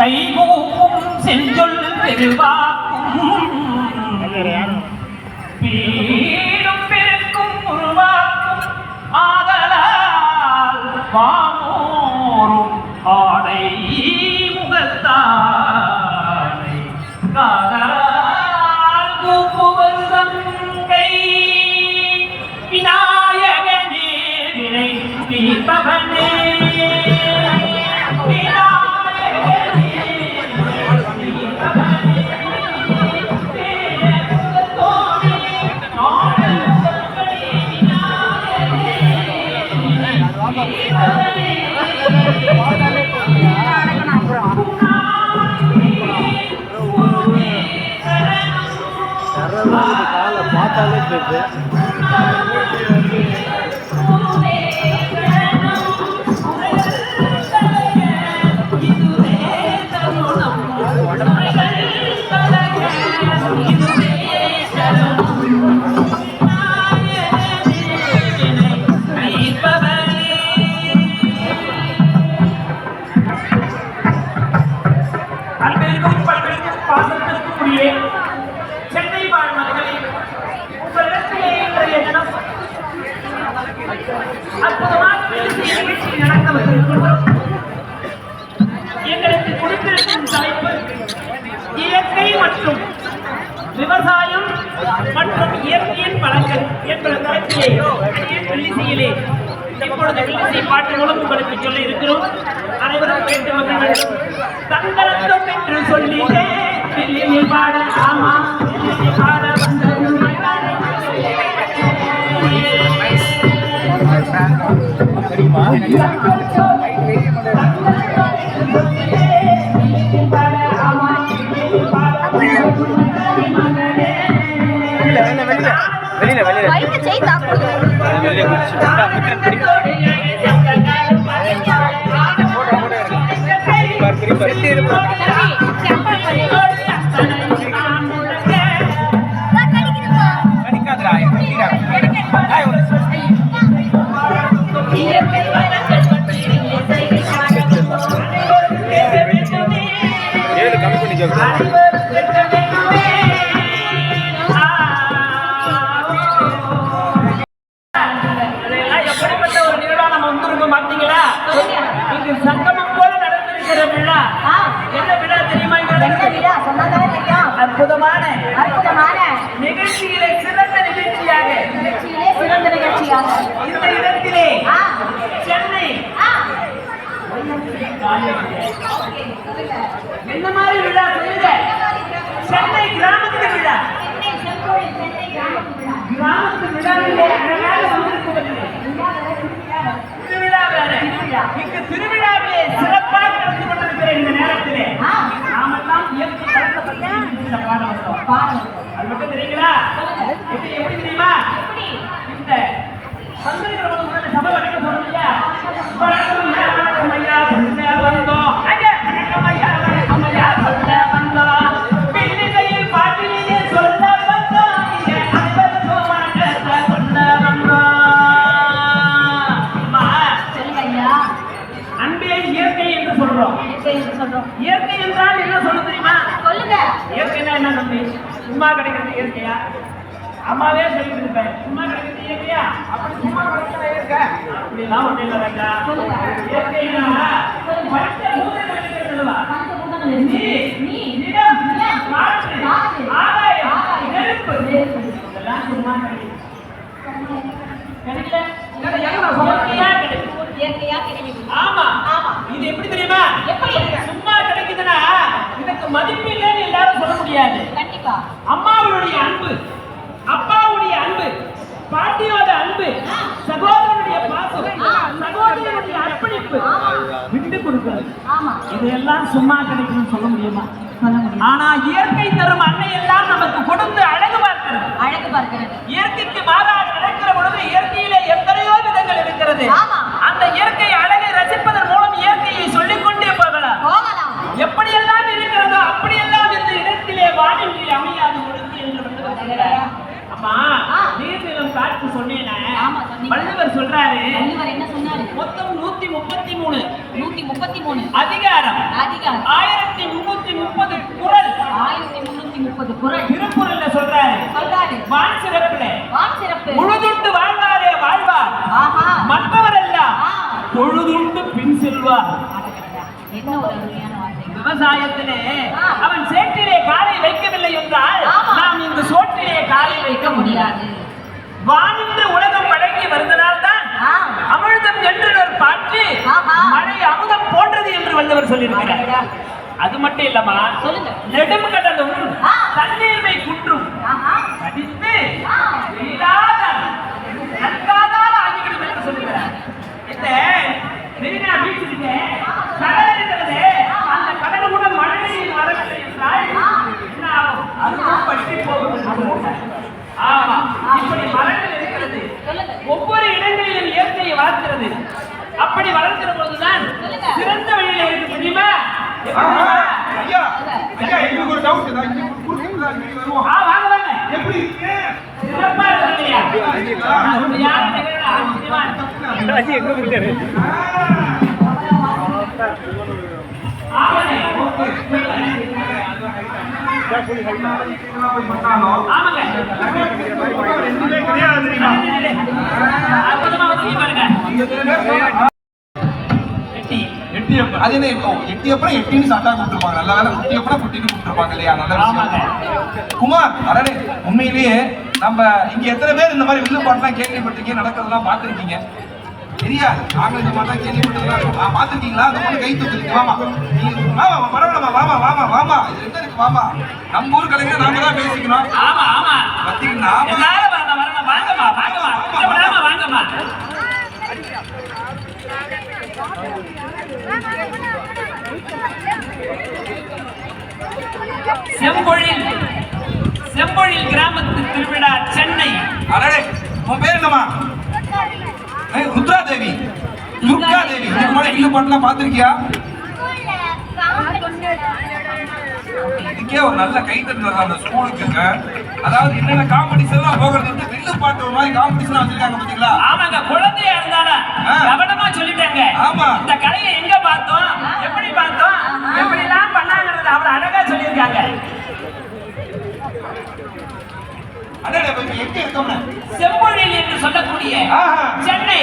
கைகூப்பும் செஞ்சொல் பெருவாக்கும். பார்த்தாலே போயிட்டு பாசத்திற்குரிய சென்னை வாழ் மக்களை உங்களிடத்திலே இன்றைய தினம் அற்புதமான நிகழ்ச்சி நிகழ்ச்சி எங்களுக்கு கொடுத்திருக்கும் தலைப்பு இயற்கை மற்றும் விவசாயம் மற்றும் இயற்கையின் பழங்கள் என்ற தலைப்பிலே வெள்ளிசையிலே இப்பொழுது வெள்ளிசை பாட்டுகளும் மூலம் உங்களுக்கு சொல்ல இருக்கிறோம் அனைவரும் கேட்டு மகிழ வேண்டும் தங்கரத்தம் என்று சொல்லி வெளியில வெளியில வெளியில வெளியில இந்த இடத்திலே சென்னை என்ன மாதிரி விழா சொல்லுங்க சென்னை கிராமத்து விழா கிராமத்து திருவிழா இங்கு சிறப்பாக நடந்து கொண்டிருக்கிற இந்த நேரத்திலே நாமெல்லாம் இயற்கை பாடம் அது மட்டும் தெரியுங்களா? எப்படி எப்படி தெரியுமா? சொல்றோம். இயற்கை என்றால் என்ன சொல்ல தெரியுமா? இயற்கைனா என்ன தம்பி? சும்மா கிடைக்கிறது இயற்கையா? அம்மாவே சொல்லிட்டு இருப்பேன் சும்மா கிடைக்கிறது இயற்கையா? அப்படி சும்மா கிடைக்கிற இயற்கை? அப்படிலாம் ஒண்ணு இல்லை ராஜா. இயற்கைனா இருக்கிறதுவா நீர், நிலம், காற்று, ஆகாயம், நெருப்பு. இதெல்லாம் சும்மா கிடைக்கும். கிடைக்கல இயற்கையா கிடைக்கும். ஆமா. இது எப்படி தெரியுமா? சும்மா கிடைக்குதுன்னா இதுக்கு மதிப்பில்லைன்னு எல்லாரும் சொல்ல முடியாது. கண்டிப்பா. அம்மாவுடைய அன்பு அப்பாவுடைய அன்பு பாட்டியோட அன்பு சகோதரனுடைய பாசம் சகோதரனுடைய அர்ப்பணிப்பு விட்டு கொடுக்கிறது இதெல்லாம் சும்மா கிடைக்கும்னு சொல்ல முடியுமா? ஆனா இயற்கை தரும் அன்னை எல்லாம் நமக்கு கொடுத்து அழகு பார்க்கிறது. அழகு பார்க்கிறது. இயற்கைக்கு மாறாக நடக்கிற பொழுது இயற்கையிலே எத்தனையோ விதங்கள் இருக்கிறது ஆமா. அந்த இயற்கை அழகை ரசிப்பதன் மூலம் இயற்கையை சொல்லிக்கொண்டே போகலாம் போகலாம் எப்படியெல்லாம் இருக்கிறதோ அப்படியெல்லாம் இந்த இடத்திலே வானின்றி அமையாது ஒழுங்கு என்று வள்ளுவர் அம்மா ஆ. நீர்நிலம் காற்று சொன்னேனே ஆமா, சொன்னீங்க. வள்ளுவர் சொல்றாரு. வள்ளுவர் என்ன சொன்னாரு? மொத்தம் நூத்தி முப்பத்தி மூணு. நூத்தி முப்பத்தி மூணு. அதிகாரம். அதிகாரம். ஆயிரத்தி முன்னூத்தி முப்பது குரல். ஆயிரத்தி முன்னூத்தி முப்பது குரல். திருக்குறள்ல சொல்றாரு. சொல்றாரு. வான் சிறப்புல. வான் சிறப்பு. முழுதுண்டு வாழ்வாரே வாழ்வார். ஆஹா. மற்றவரெல்லாம் ஆ. பொழுதுண்டு பின் செல்வார். என்ன ஒரு அருமையான விவசாயத்திலே. அவன் சேற்றிலே காலை வைக்கவில்லை என்றால். நாம் இந்த சோற்றிலே காலை வைக்க முடியாது. வானின்று உலகம் வழங்கி வருவதால் தான் ஆ. அமிர்தம் என்று ஒரு பாட்டு ஆஹா. மழை அமுதம் போன்றது என்று வல்லவர் சொல்லியிருக்கிறார் அடடா. அது மட்டும் இல்லம்மா. சொல்லுங்க. நெடும் கடலும். தண்ணீர்மை குன்றும். ஆ. இல்லாத நன்காதால் ஆகிவிடும் என்று சொல்லுகிறார். இந்த மெரினா பீச் இருக்கு கடல் இருக்கிறது அந்த கடல் கூட மழை நீர் வரவில்லை என்றால் என்ன ஆகும் அதுவும் பற்றி போகும் ஆமா. இப்படி மரங்கள் இருக்கிறது. ஒவ்வொரு இடங்களிலும் இயற்கையை வளர்க்கிறது. அப்படி வளர்க்கிற சொல்லுங்க. சிறந்த வழியில இருக்கு தெரியுமா எப்படி ஆஹா, தெரியுமா? ஐயா, ஐயா, எங்களுக்கு ஒரு doubt. நான் இங்க ஒரு குறுக்கு தான் இங்க வருவோம். ஆ வாங்க வாங்க எப்படி இருக்கு? சிறப்பா இருக்கு எங்க ஆமாங்க ரெண்டுமே கிடையாது அது என்ன இப்போ எட்டியப்பனை எட்டின்னு சாட்டா கூப்பிட்டுருப்பாங்க. நல்ல வேலை குட்டின்னு கூப்பிட்டுருப்பாங்க இல்லையா? நல்ல. விஷயம். குமார் அடடே உண்மையிலேயே நம்ம இங்க எத்தனை பேர் இந்த மாதிரி வில்லு பாட்டுலாம் கேள்விப்பட்டிருக்கீங்க நடக்கிறதெல்லாம் பார்த்துருக்கீங்க? தெரியாது நாங்களும் இந்த மாதிரிலாம் கேள்விப்பட்டிருக்கோம் ஆ, பார்த்திருக்கீங்களா? அந்த கை தூக்குறீங்க வாமா. பரவாயில்லமா வாமா வாமா வாமா இது என்ன இருக்கு வாமா? நம்ம ஊர் கலைஞர் நாம தான் பேசிக்கணும். ஆமா ஆமா. பார்த்தீங்கன்னா உன் பேர் என்னம்மா? ருத்ரா தேவி துர்கா தேவி இதுக்கு முன்னாடி வில்லு பாட்டுலாம் பார்த்திருக்கியா? இதுக்கே ஒரு நல்ல கைத்தட்டல் அந்த ஸ்கூலுக்கு அதாவது என்னென்ன காம்படிஷன் எல்லாம் போகிறது வந்து வில்லு பாட்டு ஒரு மாதிரி காம்படிஷன் வச்சிருக்காங்க பாத்தீங்களா ஆமாங்க குழந்தையா இருந்தாலும் ஆ. கவனமா சொல்லிட்டாங்க. ஆமா. இந்த கலையை எங்க பார்த்தோம்? எப்படி பார்த்தோம்? எப்படி எல்லாம் பண்ணாங்கிறது அவர் அழகா சொல்லியிருக்காங்க. அடடே எங்க இருக்கோம்னு? செம்பொழில் ஆஹா. சென்னை.